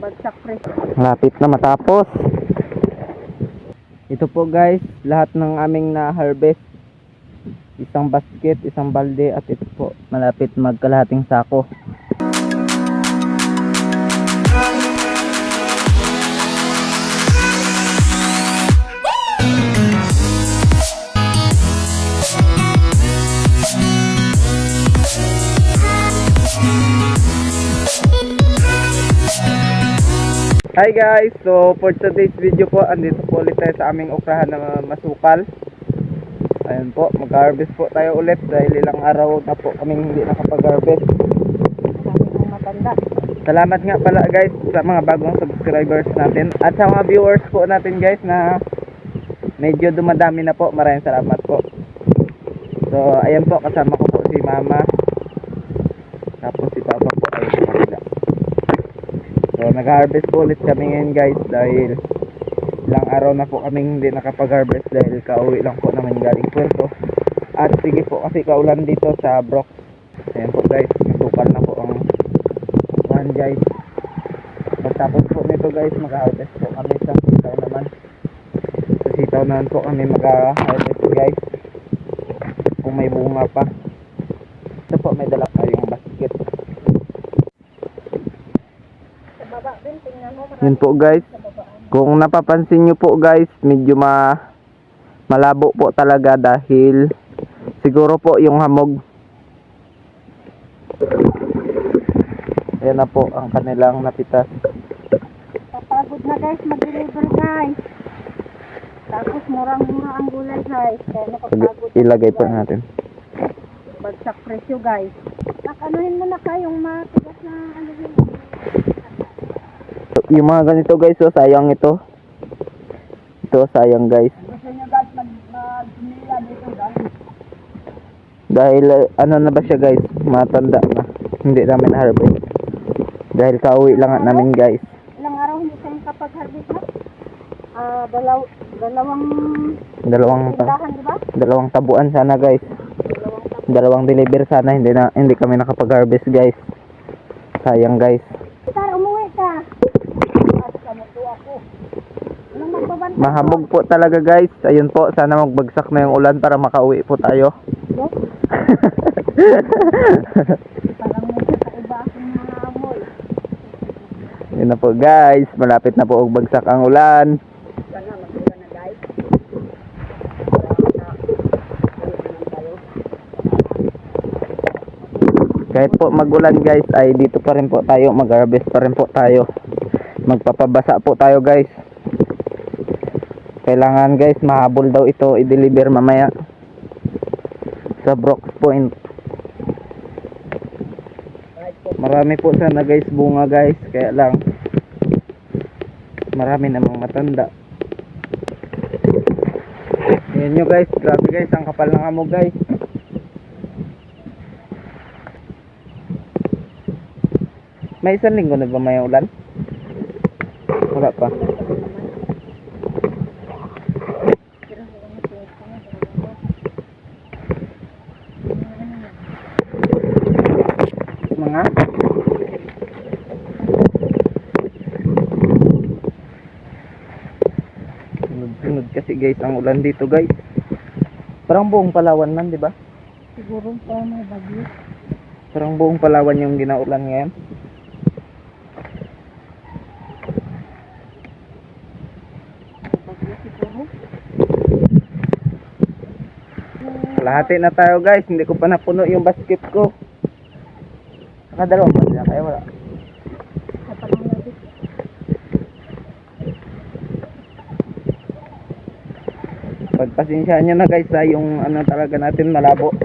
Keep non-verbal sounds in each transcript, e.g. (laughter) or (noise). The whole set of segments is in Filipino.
Bagsak presyo. Lapit na matapos. Ito po guys, lahat ng aming na-harvest. Isang basket, isang balde at ito po, malapit magkalahating sako. Hi guys! So for today's video po, andito po ulit tayo sa aming okrahan na masukal. Ayun po, mag-harvest po tayo ulit dahil ilang araw na po kaming hindi nakapag-harvest. Salamat nga pala guys sa mga bagong subscribers natin at sa mga viewers po natin guys na medyo dumadami na po. Maraming salamat po. So ayan po, kasama ko po si mama. Tapos si papa po ay sa kanila. So nag-harvest po ulit kami ngayon guys dahil ilang araw na po kaming hindi nakapag-harvest dahil kauwi lang po namin galing puerto. At sige po kasi kaulan dito sa Brock. Ayan po guys, masukal na po ang kuhan guys. Pagtapos po nito guys, mag-harvest po kami sa sitaw naman. Sa sitaw naman po kami mag-harvest guys. Kung may bunga pa. Ito po, may dala tayong basket. Sa baba din, tingnan mo. Yun po guys. Kung napapansin nyo po guys, medyo ma malabo po talaga dahil siguro po yung hamog. Ayan na po ang kanilang napitas. Papagod na guys, mag-deliver guys. Tapos murang-mura ang gulay guys. Kaya napapagod. na Ilagay po guys. natin. Bagsak presyo guys. Nakanuhin mo na kayong matigas na ano yun. Yung mga ganito guys, oh, sayang ito. Ito, sayang guys. Dahil uh, ano na ba siya guys, matanda na. Hindi namin harvest. Dahil kauwi lang namin guys. Ilang araw hindi kayo kapag-harvest na? Ah, dalaw dalawang Dalawang tindahan, di ba? dalawang tabuan sana guys. Dalawang. Dalawang deliver sana hindi na hindi kami nakapag-harvest guys. Sayang guys. Sir, umuwi ka. At kamuto ako. Mahamog po talaga guys. Ayun po, sana magbagsak na yung ulan para makauwi po tayo. Yes? (laughs) Yun na po guys, malapit na po bagsak ang ulan. Kahit po magulan guys, ay dito pa rin po tayo, mag-harvest pa rin po tayo. Magpapabasa po tayo guys. Kailangan guys, mahabol daw ito i-deliver mamaya sa Brooks Point. Marami po sana guys bunga guys, kaya lang marami namang matanda. Yan nyo guys, grabe guys, ang kapal ng amo guys. May isang linggo na ba may ulan? Wala pa. Mga? Sunod-sunod kasi guys ang ulan dito guys. Parang buong Palawan man, di ba? Siguro pa may bagyo. Parang buong Palawan yung ginaulan ngayon. Kalahati na tayo guys, hindi ko pa napuno yung basket ko. Nakadalawang ba sila? Kaya wala. Pagpasensyaan nyo na guys ha, yung ano talaga natin malabo.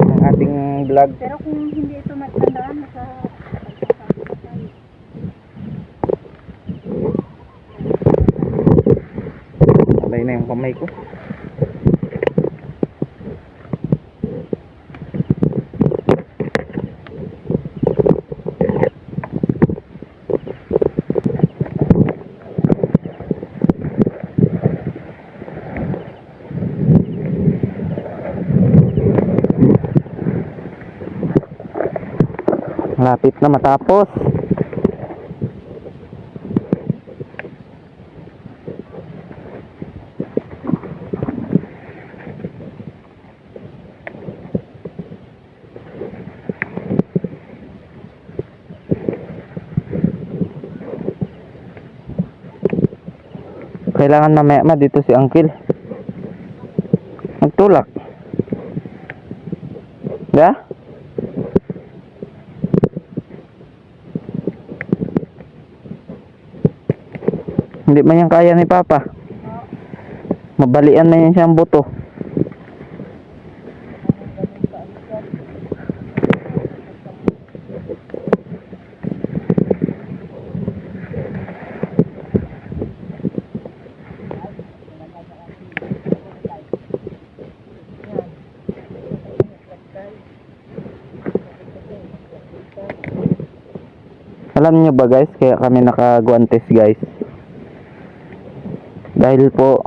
Ang ating vlog. Pero kung hindi ito matandaan, nasa pa. Alay na yung kamay ko. Lapit na matapos. kailangan mamaya ma dito si uncle magtulak yeah? Hindi man yan kaya ni Papa. Mabalian na yan siyang buto. Alam niyo ba guys, kaya kami nakaguantes guys. Dahil po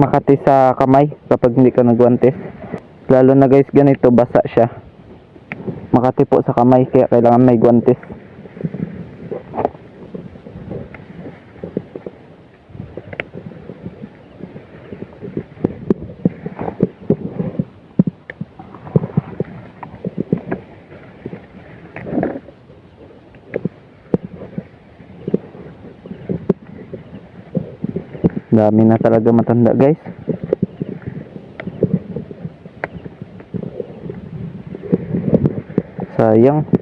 makati sa kamay kapag hindi ka nagguantes. Lalo na guys ganito basa siya. Makati po sa kamay kaya kailangan may guantes. Dami na talaga matanda guys. Sayang.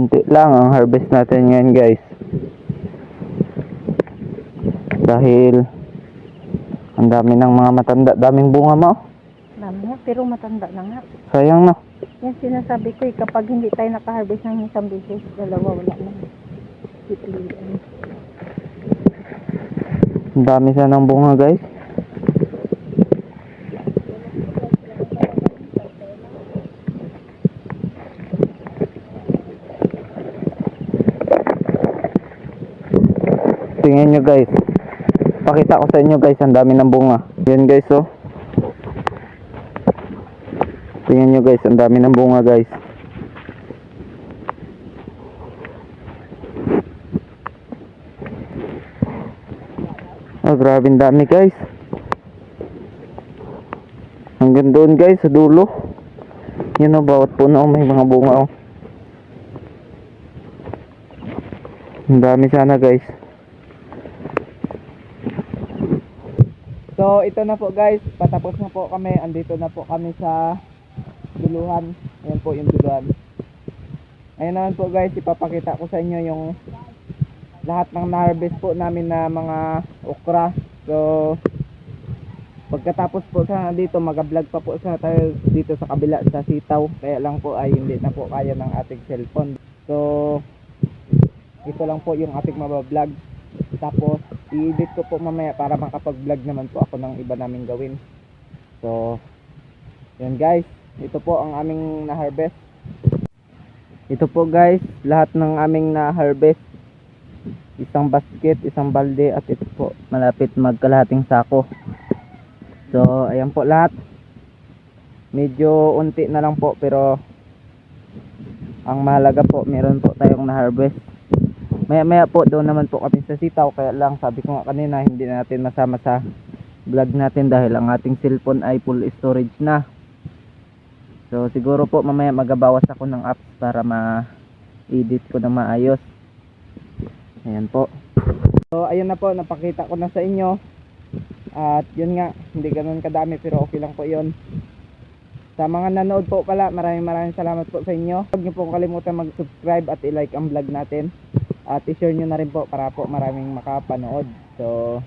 Kunti lang ang harvest natin ngayon guys. Dahil ang dami ng mga matanda, daming bunga mo. Dami nga, pero matanda na nga. Sayang no. Yan sinasabi ko eh, kapag hindi tayo nakaharvest ng isang beses, dalawa wala na. Ang dami sana ng bunga guys. Tingnan nyo guys. Pakita ko sa inyo guys, ang dami ng bunga. Yan guys oh. Tingnan nyo guys, ang dami ng bunga guys. Ah, grabe ang dami guys. Hanggang doon guys, sa dulo. Yun o, bawat puno may mga bunga o. Ang dami sana guys. So, ito na po guys. Patapos na po kami. Andito na po kami sa duluhan. Ayan po yung duluhan. Ayan naman po guys, ipapakita ko sa inyo yung lahat ng na-harvest po namin na mga okra. So, pagkatapos po sa dito, mag-vlog pa po sa tayo dito sa kabila sa sitaw. Kaya lang po ay hindi na po kaya ng ating cellphone. So, ito lang po yung ating mabablog. Tapos, i-edit ko po mamaya para makapag-vlog naman po ako ng iba naming gawin. So, yun guys. Ito po ang aming na-harvest. Ito po guys, lahat ng aming na-harvest isang basket, isang balde at ito po malapit magkalahating sako. So, ayan po lahat. Medyo unti na lang po pero ang mahalaga po meron po tayong na-harvest. Maya maya po doon naman po kami sa sitaw kaya lang sabi ko nga kanina hindi na natin masama sa vlog natin dahil ang ating cellphone ay full storage na. So siguro po mamaya magabawas ako ng apps para ma-edit ko na maayos. Ayan po. So ayun na po, napakita ko na sa inyo. At yun nga, hindi ganoon kadami pero okay lang po yun. Sa mga nanood po pala, maraming maraming salamat po sa inyo. Huwag niyo po kalimutan mag-subscribe at i-like ang vlog natin. At i-share niyo na rin po para po maraming makapanood. So,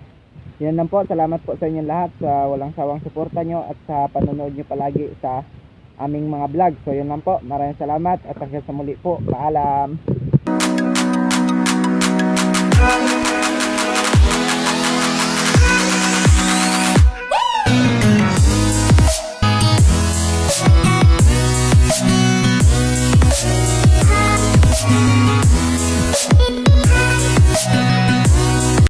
yun lang po. Salamat po sa inyong lahat sa walang sawang suporta nyo at sa panonood nyo palagi sa aming mga vlog. So, yun lang po. Maraming salamat at hanggang sa muli po. Paalam!